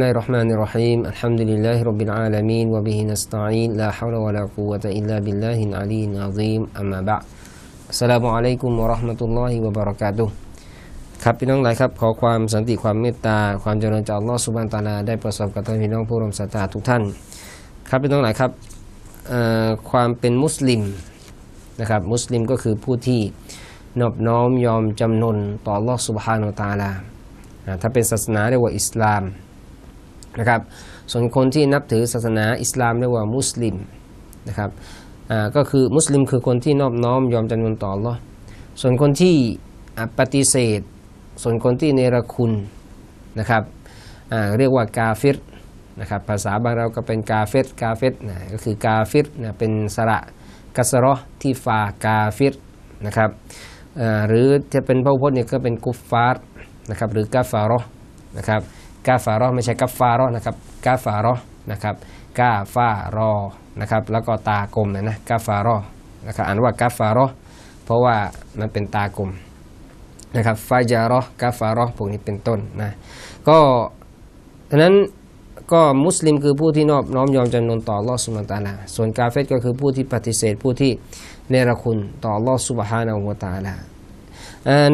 الله الرحمن الرحيم الحمد لله رب العالمين وبه نستعين لا حول ولا قوة إلا بالله العلي العظيم أما بعد السلام عليكم ورحمة الله وبركاته ครับพี่น้องหลายครับขอความสันติความเมตตาความเจริญจากอัลลอฮฺสุบานตาลาได้ประสบกับท่านพี่น้องผู้ร่วมศรัทธาทุกท่าน ครับพี่น้องหลายครับความเป็นมุสลิมนะครับมุสลิมก็คือผู้ที่นอบน้อมยอมจำนนต่ออัลลอฮฺสุบฮานุตาลาถ้าเป็นศาสนาเรียกว่าอิสลาม นะครับส่วนคนที่นับถือศาสนาอิสลามเรียกว่ามุสลิมนะครับก็คือมุสลิมคือคนที่นอบน้อมยอมจำนนต่ออัลอส่วนคนที่ปฏิเสธ ส่วนคนที่เนรคุณนะครับเรียกว่ากาฟิรนะครับภาษาบางเราก็เป็นกาเฟตกาเฟตนะก็คือกาฟิรนะเป็นสระกัสรอที่ฟากาฟิรนะครับหรือจะเป็นพระพุทธเนี่ยก็เป็นกุฟฟาร์นะครับหรือกาฟารอนะครับ กาฟารอไม่ใช่กัฟารอนะครับกาฟารอนะครับกาฟารอนะครับแล้วก็ตากลมนะนะกาฟารอนะครับอ่านว่ากาฟารอเพราะว่ามันเป็นตากลมนะครับฟาจารอกาฟารอพวกนี้เป็นต้นนะก็ฉะนั้นก็มุสลิมคือผู้ที่นอบน้อมยอมจำนนต่อลอสุบฮานตาลา ส่วนกาเฟตก็คือผู้ที่ปฏิเสธผู้ที่เนรคุณต่อลอสุบฮานะฮูตาลา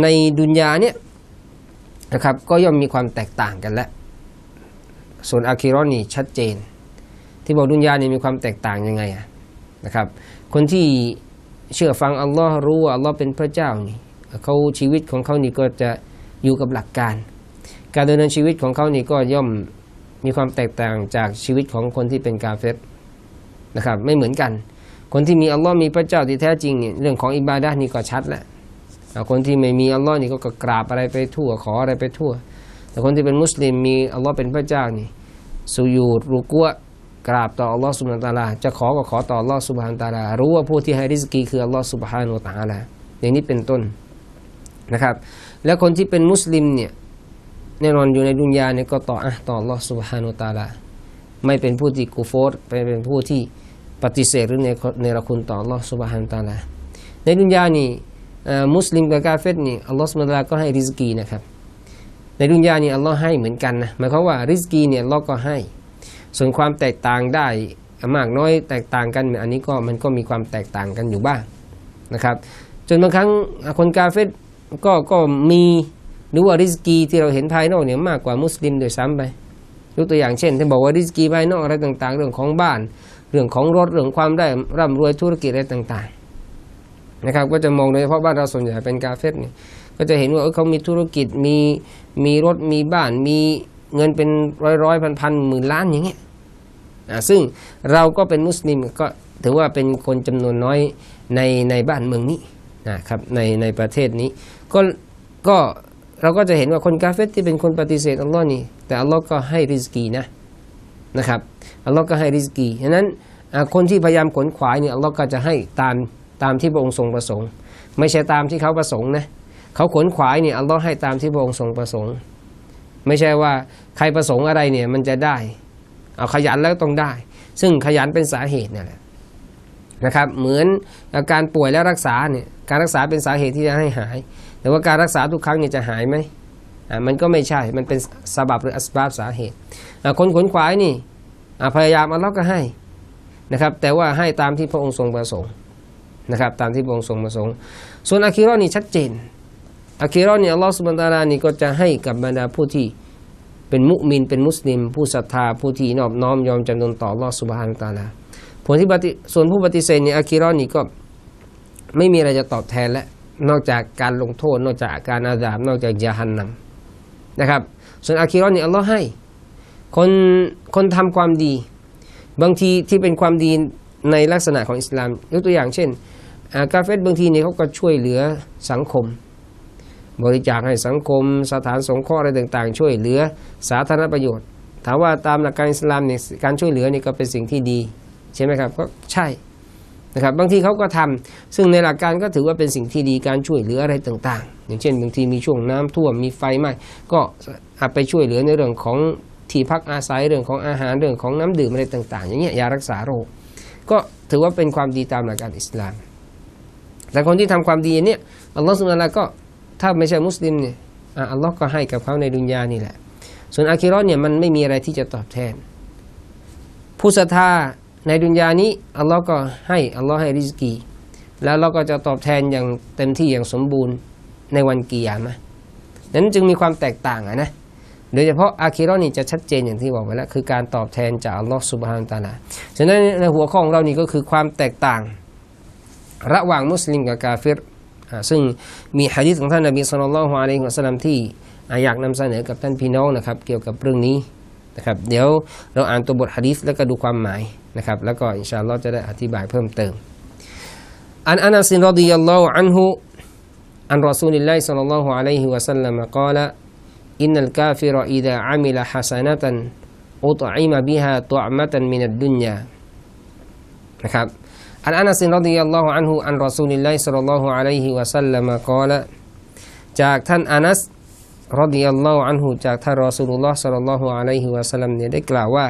ในดุนยาเนี่ย นะครับ ก็ย่อมมีความแตกต่างกันแล้วส่วนอาคิรอนี่ชัดเจน ที่บอกดุนยานี่มีความแตกต่างยังไงอะนะครับ คนที่เชื่อฟังอัลลอฮ์รู้ว่าอัลลอฮ์เป็นพระเจ้านี่เขาชีวิตของเขานี่ก็จะอยู่กับหลักการ การดำเนินชีวิตของเขานี่ก็ย่อมมีความแตกต่างจากชีวิตของคนที่เป็นกาเฟตนะครับ ไม่เหมือนกัน คนที่มีอัลลอฮ์มีพระเจ้าที่แท้จริงเนี่ยเรื่องของอิบาดะนี่ก็ชัดแล้ว แต่คนที่ไม่มีอัลลอฮ์นี่ก็กราบอะไรไปทั่วขออะไรไปทั่ว แต่คนที่เป็นมุสลิมมีอัลลอฮ์เป็นพระเจ้านี่สุยูดรุกัวกราบต่ออัลลอฮ์สุบฮานตาลาจะขอก็ขอต่ออัลลอฮ์สุบฮานตาลารู้ว่าผู้ที่ให้ริสกีคืออัลลอฮ์สุบฮานุตาลาอย่างนี้เป็นต้นนะครับ แล้วคนที่เป็นมุสลิมเนี่ยแน่นอนอยู่ในดุนยาเนี่ยก็ต่ออะต่ออัลลอฮ์สุบฮานุตาลาไม่เป็นผู้ที่กูโฟร์ไปเป็นผู้ที่ปฏิเสธหรือในในรคุณต่ออัลลอฮ์สุบฮานุตาลาในดุนยานี่ มุสลิมกับกาเฟตนี่อัลลอฮฺสุบตาลาก็ให้ริสกีนะครับในดุนยานี่อัลลอฮ์ให้เหมือนกันนะหมายความว่าริสกีเนี่ยอัลลอฮ์ก็ให้ ส่วนความแตกต่างได้มากน้อยแตกต่างกัน อันนี้ก็มันก็มีความแตกต่างกันอยู่บ้างนะครับจนบางครั้งคนกาเฟตก็ก็มีหรือว่าริสกีที่เราเห็นภายนอกเนี่ยมากกว่ามุสลิมโดยซ้ำไปยกตัวอย่างเช่นที่บอกว่าริสกีภายนอกอะไรต่างๆ เรื่องของบ้าน เรื่องของรถเรื่องความได้ร่ำรวยธุรกิจอะไรต่างๆ นะครับก็จะมองโดยเฉพาะบ้านเราส่วนใหญ่เป็นกาเฟตเนี่ยก็จะเห็นว่าเขามีธุรกิจมีมีรถมีบ้านมีเงินเป็นร้อยร้อยพันพันหมื่นล้านอย่างเงี้ยซึ่งเราก็เป็นมุสลิมก็ถือว่าเป็นคนจำนวนน้อยในในบ้านเมืองนี้นะครับในในประเทศนี้ ก็ก็เราก็จะเห็นว่าคนกาเฟตที่เป็นคนปฏิเสธอัลลอฮ์นี่แต่อัลลอฮ์ก็ให้ริสกีนะนะครับอัลลอฮ์ก็ให้ริสกีฉะนั้นคนที่พยายามขนขวายเนี่ยอัลลอฮ์ก็จะให้ตาม ตามที่พระองค์ทรงประสงค์ ไม่ใช่ตามที่เขาประสงค์นะเขาขนขวายเนี่ยอัลลอฮ์ให้ตามที่พระองค์ทรงประสงค์ ไม่ใช่ว่าใครประสงค์อะไรเนี่ยมันจะได้ เอาขยันแล้วต้องได้ ซึ่งขยันเป็นสาเหตุนี่แหละนะครับเหมือนอาการป่วยแล้วรักษาเนี่ยการรักษาเป็นสาเหตุที่จะให้หาย แต่ว่าการรักษาทุกครั้งเนี่ยจะหายไหมอ่ามันก็ไม่ใช่มันเป็นสาบับหรืออัสบาบสาเหตุคนขนขวายนี่พยายามอัลลอฮ์ก็ให้นะครับแต่ว่าให้ตามที่พระองค์ทรงประสงค์ นะครับตามที่พระองค์ทรงประสงค์ ส่วนอาคิรอนี่ชัดเจนอาคิรอนี่อัลลอฮ์สุบานตารานี่ก็จะให้กับบรรดาผู้ที่เป็นมุมินเป็นมุสลิม ผู้ศรัทธาผู้ที่นอบน้อมยอมจำนนต่ออัลลอฮ์สุบฮานตาลาผลที่ปฏิส่วนผู้ปฏิเสธเนี่ยอาคิรอนี่ก็ไม่มีอะไรจะตอบแทนแล้วนอกจากการลงโทษ นอกจากการอาดาบนอกจากยาหันนำนะครับ ส่วนอาคิรอนี่อัลลอฮ์ให้คนคนทำความดี บางทีที่เป็นความดีในลักษณะของอิสลามยกตัวอย่างเช่น กาเฟตบางทีเนี่ยเขาก็ช่วยเหลือสังคม บริจาคให้สังคม สถานสงเคราะห์อะไรต่างๆ ช่วยเหลือสาธารณประโยชน์ ถามว่าตามหลักการอิสลามเนี่ยการช่วยเหลือนี่ก็เป็นสิ่งที่ดี ใช่ไหมครับก็ใช่นะครับบางทีเขาก็ทำซึ่งในหลักการก็ถือว่าเป็นสิ่งที่ดีการช่วยเหลืออะไรต่าง ๆ อย่างเช่น บางทีมีช่วงน้ำท่วมมีไฟไหม้ก็อาจไปช่วยเหลือในเรื่องของที่พักอาศัยเรื่องของอาหารเรื่องของน้ำดื่มอะไรต่าง ๆ อย่างเงี้ยยารักษาโรค ก็ถือว่าเป็นความดีตามหลักการอิสลาม แต่คนที่ทำความดีเนี่ยอัลลอฮฺสุลตานก็ถ้าไม่ใช่มุสลิมเนี่ยอัลลอฮ์ก็ให้กับเขาในดุนยานี่แหละ ส่วนอาคิราะห์เนี่ยมันไม่มีอะไรที่จะตอบแทน ผู้ศรัทธาในดุนยานี้อัลลอฮ์ก็ให้อัลลอฮ์ให้ริสกี แล้วเราก็จะตอบแทนอย่างเต็มที่อย่างสมบูรณ์ในวันกิยามะนั้นจึงมีความแตกต่างอะนะโดยเฉพาะอาคิราะห์นี่จะชัดเจนอย่างที่บอกไปแล้วคือการตอบแทนจากอัลลอฮ์สุบฮานตาลาฉะนั้นในหัวข้อของเรานี่ก็คือความแตกต่าง ระหว่างมุสลิมกับกาเฟรซึ่งมีฮะดิษของท่านนบีสุลต่านละฮ์อะลัยฮิวะสัลลัมที่อยากนำเสนอกับท่านพี่น้องนะครับเกี่ยวกับเรื่องนี้นะครับเดี๋ยวเราอ่านตัวบทฮะดิษแล้วก็ดูความหมายนะครับแล้วก็อินชาอัลลอฮ์จะได้อธิบายเพิ่มเติมอันอานัสรดิยัลลอฮุอันฮุอันรอซูลิลลาฮิสัลลัลลอฮุอะลัยฮิวะสัลลัมกล่าวอินนัลกาฟิรอิดะอามิลฮัสนะตันอุตอิมะบิฮะตุอมะตันมินัดดุนยานะครับ ลัยฮิวะสัลลัมกล่าวจากท่านอานัสรดิยัลลอฮุอันฮุจากท่านรอซูลุลลอฮ์ศ็อลลัลลอฮุอะลัยฮิวะสัลลัมเนี่ยได้กล่าวว่า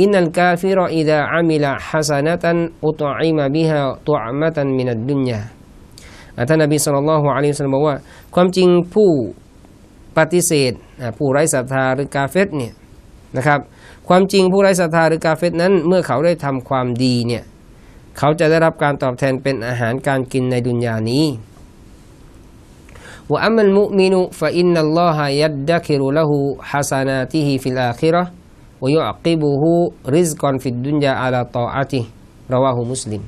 อินนัลกาฟิรอิดะอามิละฮัสนะตันอุตอิมะบิฮะตุอมะตันมินัดดุนยาอะท่านนบีสุลต่านละฮ์อะลัยฮิวะสัลลัมบอกว่า ความจริงผู้ปฏิเสธผู้ไร้ศรัทธาหรือกาเฟตเนี่ยนะครับความจริงผู้ไร้ศรัทธาหรือกาเฟตนั้น เมื่อเขาได้ทำความดีเนี่ย เขาจะได้รับการตอบแทนเป็นอาหารการกินในดุนยานี้ว่าอัมมันมุมินุฟอินนัลลอฮะยัดดักิรุละหูฮัสนาติฮิฟิลอาคิระวยอักิบุหูริซกอนฟิดดุนยาอาลาตออาติราวะหูมุสลิม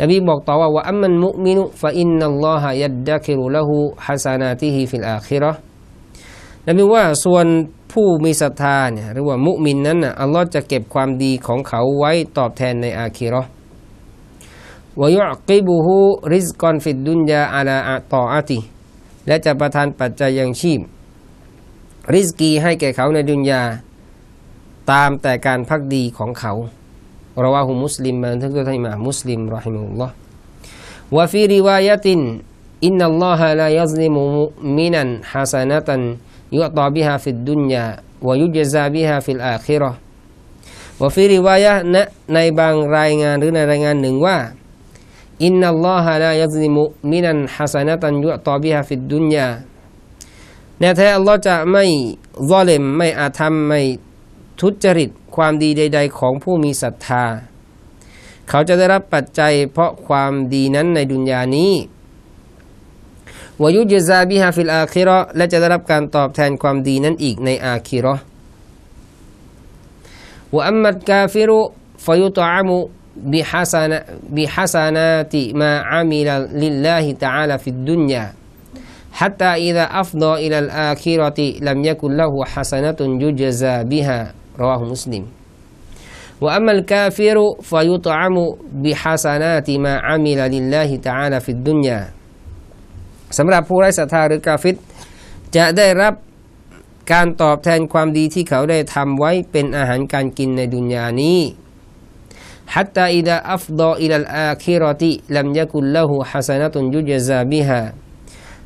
นบีบอกต่อว่าว่าอัมมันมุมินุฟะอินนัลลอฮะยัดดักิรุละหูฮัสนาติฮิฟิลอาคิระนบีว่าส่วนผู้มีศรัทธาเนี่ยหรือว่ามุมินนั้นอัลลอฮ์จะเก็บความดีของเขาไว้ตอบแทนในอาคีรอ ยุกิบุฮูริซกอนฟิดดุนยาอาลาอะตออาติและจะประทานปัจจัยยังชีพ ริสกีให้แก่เขาในดุนยา ตามแต่การพักดีของเขาเราว่าหุมุสลิมบันทึกโดยท่านอิหม่ามมุสลิมรอฮิมุลลอฮ์วะฟีริวายตินอินนัลลอฮะลายัซลิมุมุมินันฮัสนะตันยุตาบิฮาฟิดดุนยาวะยุจซาบิฮาฟิลอาคิราะห์วะฟีริวายะในบางรายงานหรือในรายงานหนึ่งว่า อินนัลลอฮะลายัซลิมุมินันฮัสนะตันยุตาบิฮาฟิดดุนยาแน่แท้อัลลอฮ์จะไม่ซอเลมไม่อาธรรมไม่ทุจริตความดีใด ๆ ของผู้มีศรัทธา เขาจะได้รับปัจจัยเพราะความดีนั้นในดุนยานี้วายุจซาบิฮาฟิลอาคิราะห์และจะได้รับการตอบแทนความดีนั้นอีกในอาคิราะห์วะอัมมัดกาฟิรุฟยุตอามุ บิฮัสนะบิฮัสนาติมาอามิลลิลลาฮิตะอาลาฟิดดุนยา حتى إذا أفضى إلى الآخرة لم يكن له حسنة يجزى بها رواه مسلم وأما الكافر فيطعم بحسنات ما عمل لله تعالى في الدنيا สำหรับผู้ไร้ศรัทธาหรือกาฟิรจะได้รับการตอบแทนความดีที่เขาได้ทำไว้เป็นอาหารการกินในดุนยานี้ حتى إذا أفضى إلى الآخرة لم يكن له حسنة يجزى بها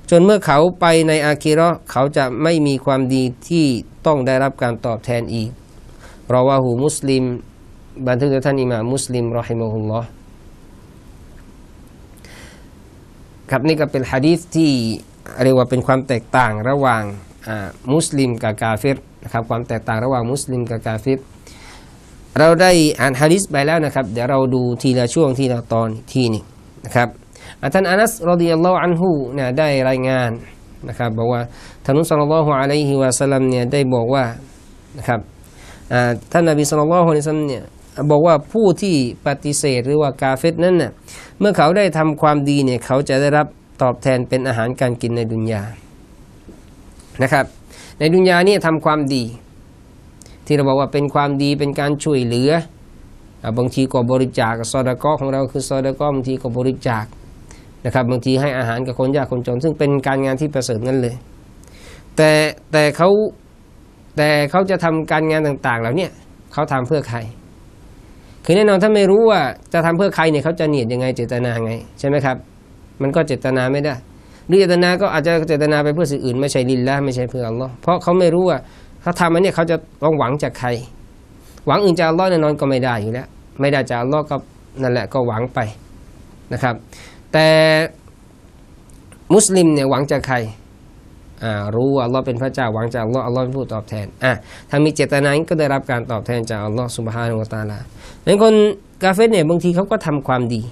จนเมื่อเขาไปในอาคิเราะห์เขาจะไม่มีความดีที่ต้องได้รับการตอบแทนอีกเพราะว่าหูมุสลิม บันทึกโดยท่านอิหม่ามมุสลิมรอฮิมะฮุลลอฮ์ครับนี่ก็เป็นฮะดีษที่เรียกว่าเป็นความแตกต่างระหว่างมุสลิมกับกาเฟรนะครับความแตกต่างระหว่างมุสลิมกับกาเฟร เราได้อ่านฮะดีษไปแล้วนะครับ เดี๋ยวเราดูทีละช่วงทีละตอนทีนึงนะครับท่านอานัสรดิยัลลอฮุอันฮูเนี่ยได้รายงานนะครับบอกว่าท่านุสัลลัลลอฮุอะลัยฮิวะสัลลัมเนี่ยได้บอกว่านะครับท่านนบีสุลต่านละฮ์นิซัมเนี่ยบอกว่าผู้ที่ปฏิเสธหรือว่ากาเฟตนั้นน่ะเมื่อเขาได้ทำความดีเนี่ยเขาจะได้รับตอบแทนเป็นอาหารการกินในดุนยานะครับในดุนยานี่ทำความดี ที่เราบอกว่าเป็นความดีเป็นการช่วยเหลือบางทีก็บริจาคซอดากอของเราคือซอดากอบางทีก็บริจาคนะครับบางทีให้อาหารกับคนยากคนจน ซึ่งเป็นการงานที่ประเสริฐนั้นเลย แต่แต่เขาแต่เขาจะทำการงานต่างๆเหล่านี้เขาทำเพื่อใคร คือแน่นอนถ้าไม่รู้ว่าจะทำเพื่อใครเนี่ยเขาจะเนียดยังไงเจตนาไงใช่ไหมครับ มันก็เจตนาไม่ได้หรือเจตนาก็อาจจะเจตนาไปเพื่อสิ่งอื่น ไม่ใช่ลินละไม่ใช่เพื่ออัลลอฮ์เพราะเขาไม่รู้ว่า เขาทำอันนี้เขาจะต้องหวังจากใคร หวังอื่นจากอัลลอฮ์แน่นอนก็ไม่ได้อยู่แล้ว ไม่ได้จากอัลลอฮ์ก็นั่นแหละก็หวังไปนะครับ แต่มุสลิมเนี่ยหวังจากใครรู้ว่าอัลลอฮ์เป็นพระเจ้าหวังจากอัลลอฮ์อัลลอฮ์เป็นผู้ตอบแทนอะถ้ามีเจตนาก็ได้รับการตอบแทนจากอัลลอฮ์สุบฮานาอัลตาลาดังนั้นคนกาเฟรเนี่ยบางทีเขาก็ทำความดี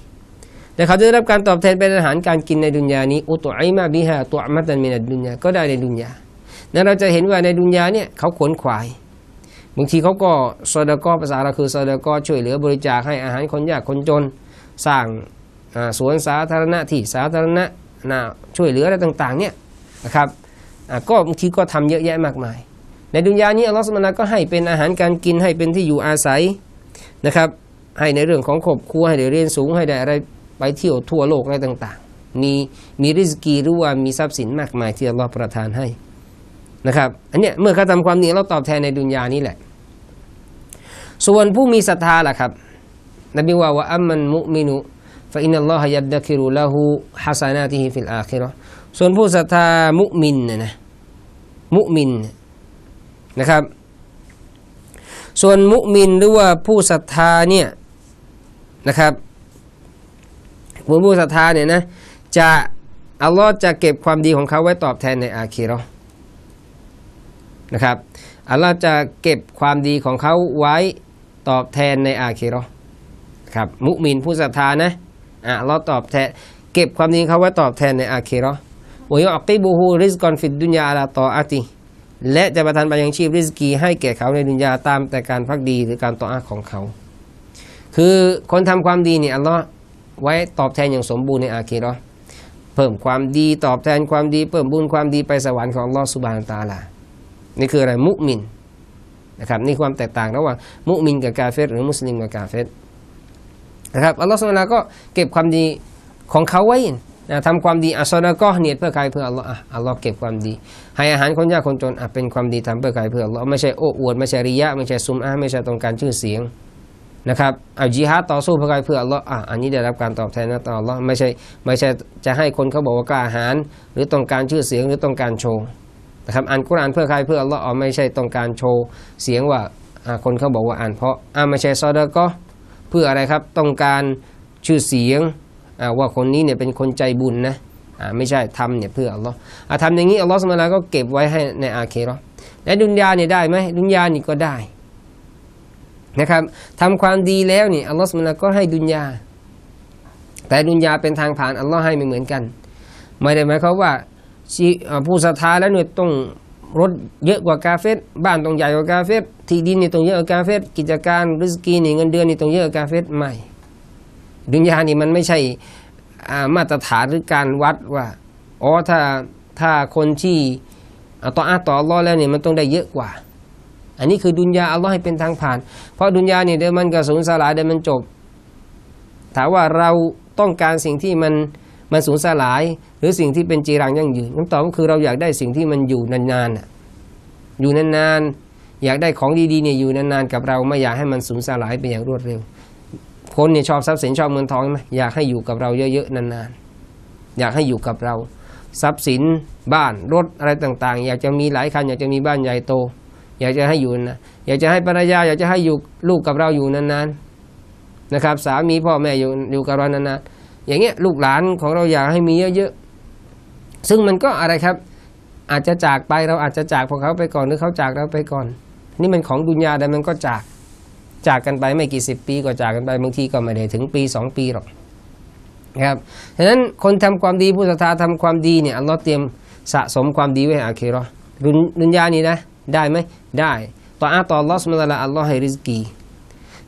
แต่เขาจะได้รับการตอบแทนเป็นอาหารการกินในดุนยานี้อุตุไอมาบิฮาตัวมัตันมินัดดุนยาก็ได้ในดุนยา นั้นเราจะเห็นว่าในดุนยาเนี่ยเขาขวนขวาย บางทีเขาก็ซอดกอภาษาเราคือซอดกอช่วยเหลือบริจาคให้อาหารคนยากคนจน สร้างสวนสาธารณะที่สาธารณะนะช่วยเหลืออะไรต่างๆเนี่ยนะครับก็บางทีก็ทำเยอะแยะมากมาย ในดุนยานี้อัลลอฮฺสุบานะฮูวะตะอาก็ให้เป็นอาหารการกินให้เป็นที่อยู่อาศัยนะครับให้ในเรื่องของครอบครัวให้ได้เรียนสูงให้ได้อะไรไปเที่ยวทั่วโลกอะไรต่างๆ มีมีริสกีหรือว่ามีทรัพย์สินมากมายที่อัลลอฮฺประทานให้ นะครับอันเนี้ยเมื่อเขาทำความดีเราตอบแทนในดุนยานี้แหละ ส่วนผู้มีศรัทธาล่ะครับ นบีว่าว่าอัมมันมุมินุฟะอินัลลอฮะยัดดะคิรุละหูฮัสานาติฮิฟิลอาคิราะห์ส่วนผู้ศรัทธามุมินนะนะมุมินนะครับ ส่วนมุมินหรือว่าผู้ศรัทธาเนี่ยนะครับผู้ผู้ศรัทธาเนี่ยนะจะอัลลอฮ์จะเก็บความดีของเขาไว้ตอบแทนในอาคีรา นะครับอัลลอฮ์จะเก็บความดีของเขาไว้ตอบแทนในอาคีราะห์ครับมุมินผู้ศรัทธานะอัลลอฮ์ตอบแทนเก็บความดีเขาไว้ตอบแทนในอาคีราะห์วยอักิบูฮูริซกอนฟิดดุนยาอาลาตออาติและจะประทานไปยังชีพริสกีให้แก่เขาในดุนยาตามแต่การพักดีหรือการต่ออาของเขา คือคนทำความดีเนี่ยอัลลอฮ์ไว้ตอบแทนอย่างสมบูรณ์ในอาคีราะห์เพิ่มความดีตอบแทนความดี เพิ่มบุญความดีไปสวรรค์ของอัลลอฮ์สุบานตาลา นี่คืออะไรมุมินนะครับนี่ความแตกต่างระหว่างมุมินกับกาเฟรหรือมุสลิมกับกาเฟรนะครับอัลลอฮฺสุลตาก็เก็บความดีของเขาไว้นะทำความดีอัสซอดะก็เนียดเพื่อใครเพื่ออัลลอฮ์อัลลอฮ์เก็บความดี ให้อาหารคนยากคนจนอเป็นความดีทำเพื่อใครเพื่ออัลลอฮ์ไม่ใช่โอ้อวดไม่ใช่ริยะไม่ใช่ซุมอะห์ไม่ใช่ต้องการชื่อเสียงนะครับเอาจิฮาดต่อสู้เพื่อใครเพื่ออัลลอฮ์อะอันนี้ได้รับการตอบแทนนะต่ออัลลอฮ์ไม่ใช่ไม่ใช่จะให้คนเขาบอกว่ากล้าอาหารหรือต้องการชื่อเสียงหรือต้องการโชว์ นะครับอ่านกุรอานเพื่อใครเพื่ออัลลอฮ์อ๋อไม่ใช่ต้องการโชว์เสียงว่าคนเขาบอกว่าอ่านเพราะอ่าไม่ใช่ซอดาก็เพื่ออะไรครับต้องการชื่อเสียงว่าคนนี้เนี่ยเป็นคนใจบุญนะไม่ใช่ทำเนี่ยเพื่ออัลลอฮ์อ่าทำอย่างนี้อัลลอฮ์สมมาก็เก็บไว้ให้ในอาเคราะห์และดุนยาเนี่ยได้ไหมดุนยานี่ก็ได้นะครับทำความดีแล้วนี่อัลลอฮ์สมมาก็ให้ดุนยา แต่ดุนยาเป็นทางผ่านอัลลอฮ์ให้ไม่เหมือนกัน ไม่ได้หมายความว่า ผู้ศรัทธาแล้วเนี่ยต้องรถเยอะกว่ากาเฟตบ้านต้องใหญ่กว่ากาเฟตที่ดินนี่ต้องเยอะกว่ากาเฟตกิจการริสกีนี่เงินเดือนนี่ต้องเยอะกว่ากาเฟตไม่ดุนยานี่มันไม่ใช่มาตรฐานหรือการวัดว่าอ๋อถ้าถ้าคนที่ต่ออาต่ออัลลอฮ์แล้วเนี่ยมันต้องได้เยอะกว่า อันนี้คือดุนยาอัลลอฮ์ให้เป็นทางผ่าน เพราะดุนยาเนี่ยเดี๋ยวมันกระสูญสลายเดี๋ยวมันจบถามว่าเราต้องการสิ่งที่มันมันสูญสลาย หรือสิ่งที่เป็นจีรังยั่งยืนคำตอบก็คือเราอยากได้สิ่งที่มันอยู่นานๆน่ะอยู่นานๆอยากได้ของดีๆเนี่ยอยู่นานๆกับเราไม่อยากให้มันสูญสลายไปอย่างรวดเร็ว คนเนี่ยชอบทรัพย์สินชอบเงินทองไหมอยากให้อยู่กับเราเยอะๆนานๆอยากให้อยู่กับเรา ทรัพย์สินบ้านรถอะไรต่างๆ อยากจะมีหลายคันอยากจะมีบ้านใหญ่โต อยากจะให้อยู่นะอยากจะให้ภรรยาอยากจะให้อยู่ลูกกับเราอยู่นานๆนะครับ สามีพ่อแม่อยู่อยู่กับเรานานๆอย่างเงี้ยลูกหลานของเราอยากให้มีเยอะ ซึ่งมันก็อะไรครับ อาจจะจากไปเราอาจจะจากพวกเขาไปก่อนหรือเขาจากเราไปก่อน นี่มันของดุนยาแต่มันก็จาก จากกันไปไม่กี่สิบปีก็จากกันไปบางทีก็ไม่ได้ถึงปีสองปีหรอกนะครับฉะนั้นคนทำความดีผู้ศรัทธาทำความดีเนี่ยอัลลอฮ์เตรียมสะสมความดีไว้ให้อาเคเราะห์ดุนดุนยานี่นะได้ไหมได้ต่ออาต่ออัลลอฮ์สุลตาอัลลอฮ์ให้ริสกี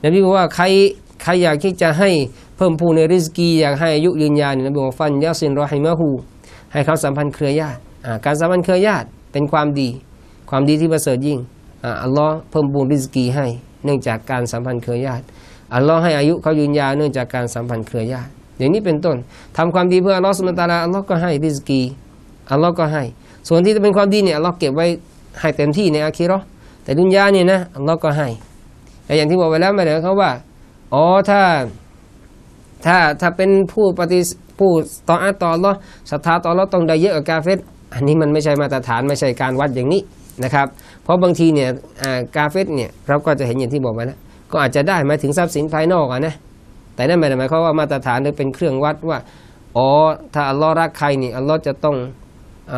นบีบอกว่าใครใครอยากที่จะให้เพิ่มพูนในริสกีอยากให้อายุยืนยาวเนี่ยนบีบอกฟันยาซินรอฮิมะฮู ให้เขาสัมพันธ์เครือญาติการสัมพันธ์เครือญาติเป็นความดี ความดีที่ประเสริฐยิ่งอัลลอฮ์เพิ่มพูนริสกีให้ เนื่องจากการสัมพันธ์เครือญาติอัลลอฮ์ให้อายุเขายืนยาวเนื่องจากการสัมพันธ์เครือญาติอย่างนี้เป็นต้นทำความดีเพื่ออัลลอฮ์สุลตานอัลลอฮ์ก็ให้ริสกีอัลลอฮ์ก็ให้ ส่วนที่จะเป็นความดีเนี่ยอัลลอฮ์เก็บไว้ให้เต็มที่ในอาคีราะห์แต่ดุนยาเนี่ยนะอัลลอฮ์ก็ให้แต่อย่างที่บอกไว้แล้วไม่ได้หมายควาว่าอ๋อถ้าถ้าถ้าเป็นผู้ปฏิ ผู้ต่ออาต่ออัลลอฮ์ศรัทธาต่ออัลลอฮ์ต้องได้เยอะกว่ากาเฟตอันนี้มันไม่ใช่มาตรฐานไม่ใช่การวัดอย่างนี้นะครับ เพราะบางทีเนี่ยกาเฟตเนี่ยเราก็จะเห็นอย่างที่บอกไว้แล้วก็อาจจะได้มาถึงทรัพย์สินภายนอกอะนะแต่นั่นไม่ได้หมายความว่ามาตรฐานหรือเป็นเครื่องวัดว่าอ๋อถ้าอัลลอฮ์รักใครนี่อัลลอฮ์จะต้องอ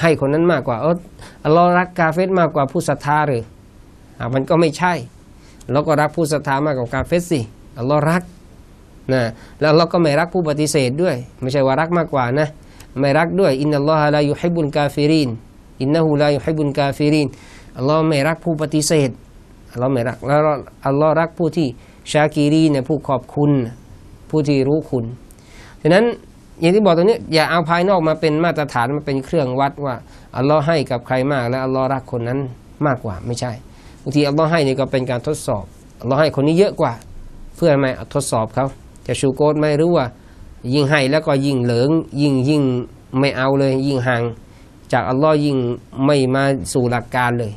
ให้คนนั้นมากกว่าเอออัลลอฮ์รักกาเฟรมากกว่าผู้ศรัทธาหรืออ่ามันก็ไม่ใช่เราก็รักผู้ศรัทธามากกว่ากาเฟรสิอัลลอฮ์รัก นะแล้วเราก็ไม่รักผู้ปฏิเสธด้วย ไม่ใช่ว่ารักมากกว่านะไม่รักด้วยอินนัลลอฮะลายุฮิบุลกาฟิรินอินนะฮูลายุฮิบุลกาฟิรินอัลลอฮ์ไม่รักผู้ปฏิเสธอัลลอฮ์ไม่รักแล้วอัลลอฮ์รักผู้ที่ชากีรีเนี่ยผู้ขอบคุณผู้ที่รู้คุณฉะนั้นอย่างที่บอกตรงนี้อย่าเอาภายนอกมาเป็นมาตรฐานมาเป็นเครื่องวัดว่าอัลลอฮ์ให้กับใครมากแล้วอัลลอฮ์รักคนนั้นมากกว่าไม่ใช่บางทีอัลลอฮ์ให้นี่ก็เป็นการทดสอบอัลลอฮ์ให้คนนี้เยอะกว่า เพื่อทำไมทดสอบเขา จะชูโกดไหม่รู้ว่า ยิ่งให้แล้วก็ยิ่งเหลิงยิ่งยิ่งไม่เอาเลย ยิ่งห่างจากอัลลอฮ์ยิ่งไม่มาสู่หลักการเลย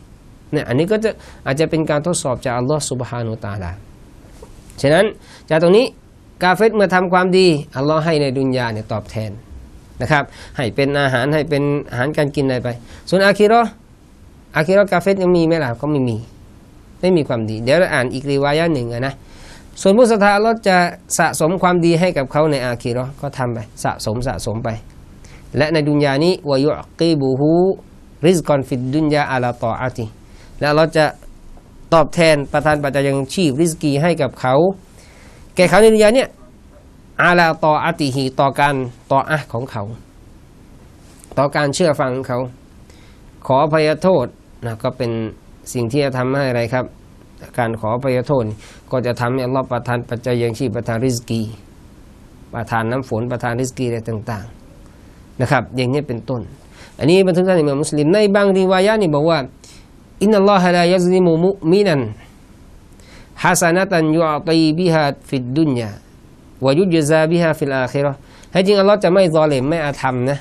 เนี่ยอันนี้ก็จะอาจจะเป็นการทดสอบจากอัลลอฮ์สุบฮานุตาลาฉะนั้นจากตรงนี้กาเฟตเมื่อทำความดีอัลลอฮ์ให้ในดุนยาเนี่ยตอบแทนนะครับ ให้เป็นอาหารให้เป็นอาหารการกินอะไรไป ส่วนอาคิรออาคิรอกาเฟตยังมีไหมล่ะก็ไม่มี ไม่มีความดี เดี๋ยวเราอ่านอีกรีวายะหนึ่งนะ ส่วนผู้ศรัทธาเราจะสะสมความดีให้กับเขาในอาคีราะห์ก็ทำไปสะสมสะสมไป และในดุนยานี้วายุกีบูฮูริสกอนฟิดดุนยาอาลาตออาติแล้วเราจะตอบแทนประทานปัจจัยยังชีพริสกีให้กับเขา แก่เขาในดุนยาเนี่ยอาลาตออาติฮีต่อการต่ออะของเขา ต่อการเชื่อฟังเขา ขออภัยโทษนะก็เป็นสิ่งที่จะทำให้อะไรครับ การขออภัยโทษก็จะทำให้อัลลอฮ์ประทานปัจจัยยังชีพประทานริสกีประทานน้ำฝนประทานริสกีอะไรต่างๆนะครับ อย่างนี้เป็นต้น อันนี้บันทึกท่านอิมามมุสลิมในบางรีวายะนี่บอกว่าอินนัลลอฮะลายัซลิมุมุมินันฮัสนะตันยุอตีบิฮาฟิดดุนยาวายุจซาบิฮาฟิลอาคิราะห์ให้จริงอัลลอฮ์จะไม่ซอเลมไม่อาธรรมนะ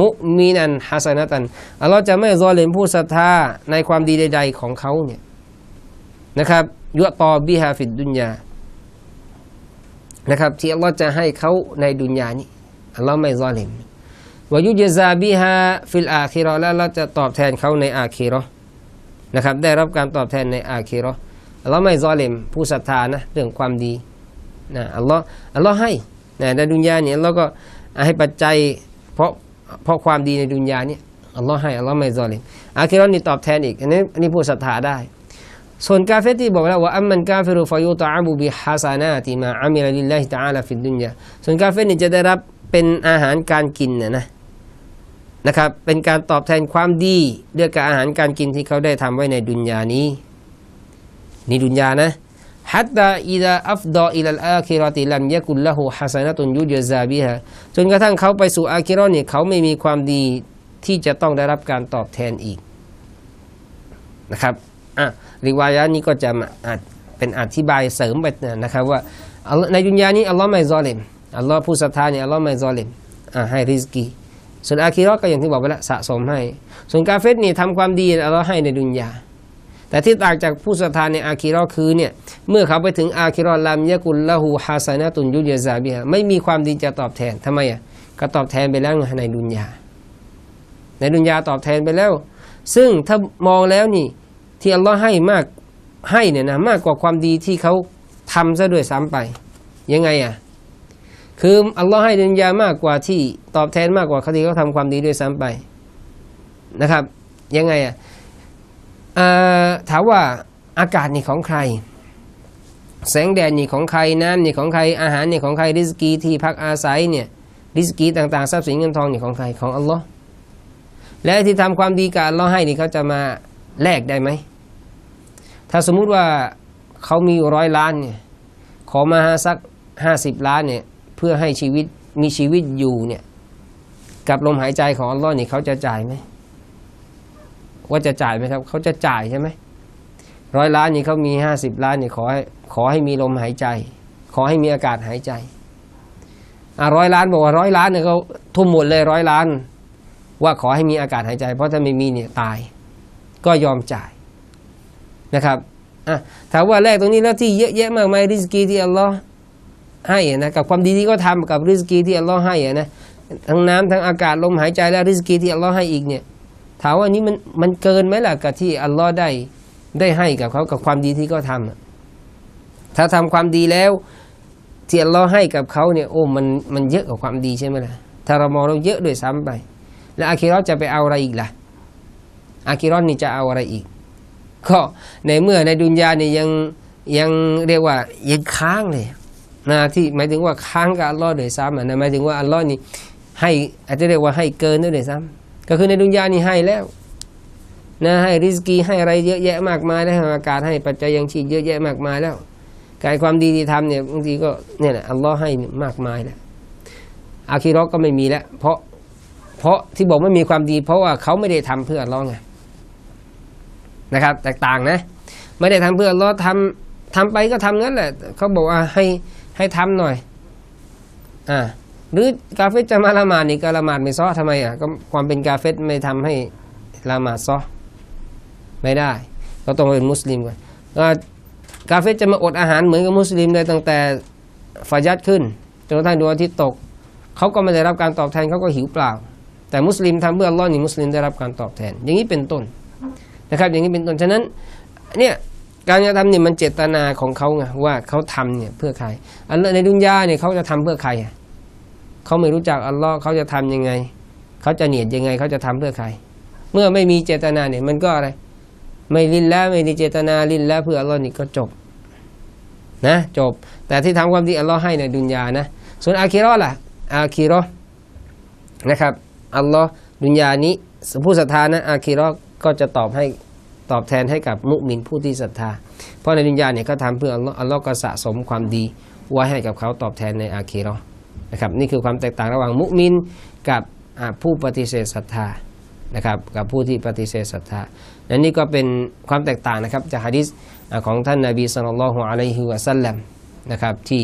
มุมินันฮัสนะตันอัลลอฮ์จะไม่ซอเลมผู้ศรัทธาในความดีใด ๆ ของเขาเนี่ย นะครับยุตอบิฮาฟิดดุนยานะครับที่อัลลอฮ์จะให้เขาในดุนยานี้อัลลอฮ์ไม่ซอเลมวายุจซาบิฮาฟิลอาคิเราะห์แล้วเราจะตอบแทนเขาในอาคิเราะห์นะครับได้รับการตอบแทนในอาคิเราะห์อัลลอฮ์ไม่ซอเลมผู้ศรัทธานะเรื่องความดีนะอัลลอฮ์อัลลอฮ์ให้นะในดุนยาเนี่ยอัลลอฮ์ก็ให้ปัจจัยเพราะเพราะความดีในดุนยาเนี่ยอัลลอฮ์ให้อัลลอฮ์ไม่ซอเลมอาคิเราะห์นี่ตอบแทนอีกอันนี้อันนี้ผู้ศรัทธาได้ ส่วนกาเฟที่บอกแล้วว่าอัมมันกาเฟรุฟายุตอาบุบิฮาซานาติมาอามิลลิลลาฮิตะอาลาฟิดุนยาส่วนกาเฟนี่จะได้รับเป็นอาหารการกินนะนะนะครับเป็นการตอบแทนความดีด้วยกับอาหารการกินที่เขาได้ทำไว้ในดุนยานี้นี่ดุนยานะฮัตตาอิดาอัฟดออิลลอาคิรอติลัมยะกุลละหูฮัสนะตุนยุจซาบิฮะจนกระทั่งเขาไปสู่อาคิรอเนี่ยเขาไม่มีความดีที่จะต้องได้รับการตอบแทนอีกนะครับอะ ริวายะนี้ก็จะมาอาจเป็นอธิบายเสริมไปนะครับว่าในดุนยานี้อัลลอฮ์ไม่ซอเลมอัลลอฮ์ผู้ศรัทธาเนี่ยอัลลอฮ์ไม่ซอเลมอะให้ริสกีส่วนอาคีราะก็อย่างที่บอกไปแล้วสะสมให้ ส่วนกาเฟตนี่ทำความดีอัลลอฮ์ให้ในดุนยา แต่ที่ต่างจากผู้ศรัทธาในอาคีราะคือเนี่ยเมื่อเขาไปถึงอาคีราะลามยะกุลละหูฮาซานะตุนยุยซาบิฮะไม่มีความดีจะตอบแทนทำไมอะก็ตอบแทนไปแล้วในดุนยา ในดุนยาตอบแทนไปแล้ว ซึ่งถ้ามองแล้วนี่ ที่อัลลอฮ์ให้มากให้เนี่ยนะมากกว่าความดีที่เขาทำซะด้วยซ้ำไป ยังไงอะคืออัลลอฮ์ให้ดุนยามากกว่าที่ตอบแทนมากกว่าเขาที่เขาทำความดีด้วยซ้ำไปนะครับ ยังไงอะถามว่าอากาศนี่ของใคร แสงแดดนี่ของใครน้ำนี่ของใครอาหารนี่ของใครริสกีที่พักอาศัยเนี่ยริสกีต่างๆทรัพย์สินเงินทองนี่ของใครของอัลลอฮ์และที่ทำความดีกับอัลลอฮ์ให้นี่เขาจะมาแลกได้ไหม ถ้าสมมุติว่าเขามีร้อยล้านเนี่ยขอมาสักห้าสิบล้านเนี่ยเพื่อให้ชีวิตมีชีวิตอยู่เนี่ยกับลมหายใจของอัลลอฮ์นี่เขาจะจ่ายไหมว่าจะจ่ายไหมครับเขาจะจ่ายใช่ไหมร้อยล้านนี่เขามีห้าสิบล้านนี่ขอให้ขอให้มีลมหายใจ ขอให้มีอากาศหายใจอะร้อยล้านบอกว่าร้อยล้านเนี่ยเขาทุ่มหมดเลยร้อยล้าน ว่าขอให้มีอากาศหายใจ เพราะถ้าไม่มีเนี่ยตาย ก็ยอมจ่าย นะครับอะถามว่าแรกตรงนี้แล้วที่เยอะแยะมากมายริสกีที่อัลลอฮ์ให้นะกับความดีที่เขาทากับริสกีที่อัลลอฮ์ให้นะทั้งน้ำทั้งอากาศลมหายใจและริสกีที่อัลลอฮ์ให้อีกเนี่ยถามว่านี้มันมันเกินไหมล่ะกับที่อัลลอฮ์ได้ได้ให้กับเขากับความดีที่เขาทำถ้าทำความดีแล้วที่อัลลอฮ์ให้กับเขาเนี่ยโอ้มันมันเยอะกว่าความดีใช่ไหมล่ะถ้าเรามองเราเยอะด้วยซ้ำไป แล้วอาคิราะห์จะไปเอาอะไรอีกล่ะอาคิราะห์นี่จะเอาอะไรอีก ก็ในเมื่อในดุนยาเนี่ยยังยังเรียกว่ายังค้างเลยนะที่หมายถึงว่าค้างกับอัลลอฮ์โดยซ้ำนะหมายถึงว่าอัลลอฮ์นี่ให้อาจจะเรียกว่าให้เกินด้วยโดยซ้ำก็คือในดุนยานี่ให้แล้วนะให้ริสกีให้อะไรเยอะแยะมากมายแล้วอากาศให้ปัจจัยยังชีพเยอะแยะมากมายแล้วกายความดีที่ทำเนี่ยบางทีก็เนี่ยแหละอัลลอฮ์ให้มากมายแล้วอาคิราะห์ก็ไม่มีแล้ว เพราะเพราะที่บอกไม่มีความดี เพราะว่าเขาไม่ได้ทำเพื่ออัลลอฮ์ไง นะครับแตกต่างนะ ไม่ได้ทำเพื่ออัลเลอทำทำไปก็ทำงั้นแหละเขาบอกว่าให้ให้ทำหน่อยอ่าหรือกาเฟตจะมาละหมาดนี่ก็ละหมาดไม่ซ้อทำไมอะก็ความเป็นกาเฟตไม่ทำให้ละหมาดซ้อไม่ได้ก็ต้องเป็นมุสลิมก่อนกาเฟตจะมาอดอาหารเหมือนกับมุสลิมเลยตั้งแต่ฟายัดขึ้นจนกระทั่งดวงอาทิตย์ตกเขาก็ไม่ได้รับการตอบแทนเขาก็หิวเปล่า แต่มุสลิมทำเพื่ออัลลอฮ์นี่มุสลิมได้รับการตอบแทน อย่างนี้เป็นต้น นะครับ อย่างนี้เป็นต้นฉะนั้นเนี่ยการกระทำเนี่ยมันเจตนาของเขาไงว่าเขาทำเนี่ยเพื่อใครอันในดุนยาเนี่ยเขาจะทำเพื่อใครอะเขาไม่รู้จักอัลลอฮ์เขาจะทำยังไง เขาจะเนียดยังไงเขาจะทำเพื่อใคร เมื่อไม่มีเจตนาเนี่ยมันก็อะไร ไม่ลินแล้วไม่มีเจตนาลินแล้วเพื่ออัลลอฮ์นี่ก็จบนะจบ แต่ที่ทำความดีอัลลอฮ์ให้ในดุนยานะส่วนอาคิราะห์ล่ะอาคิราะห์นะครับอัลลอฮ์ดุนยานี้ผู้ศรัทธานะอาคิราะห์ ก็จะตอบให้ตอบแทนให้กับมุมินผู้ที่ศรัทธา เพราะในดุนยาเนี่ยเขาทำเพื่ออัลลอฮ์อัลลอฮ์ก็สะสมความดีไว้ให้กับเขาตอบแทนในอาคีราะห์นะครับนี่คือความแตกต่างระหว่างมุมินกับผู้ปฏิเสธศรัทธานะครับกับผู้ที่ปฏิเสธศรัทธาและนี่ก็เป็นความแตกต่างนะครับจากฮะดิษของท่านนาบีสุลต่านละฮ์อะลัยฮิวะสัลลัมนะครับที่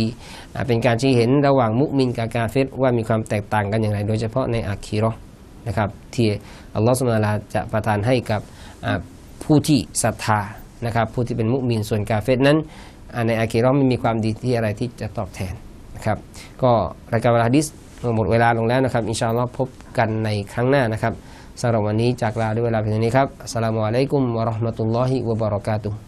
เป็นการชี้เห็นระหว่างมุมินกับกาเฟรว่ามีความแตกต่างกันอย่างไร โดยเฉพาะในอาคีราะห์นะครับที่ อัลลอฮฺสุลตานละจะประทานให้กับผู้ที่ศรัทธานะครับผู้ที่เป็นมุมินส่วนกาเฟตนั้นในอาคีรอไม่มีความดีที่อะไรที่จะตอบแทนนะครับก็รายการเวลาฮะดิษหมดเวลาลงแล้วนะครับอินชาอัลลอฮ์พบกันในครั้งหน้านะครับสำหรับวันนี้จากลาด้วยเวลาเพียงนี้ครับสลามุอะลัยกุมวะราะห์มะตุลลอฮิวะบะเราะกาตุฮ์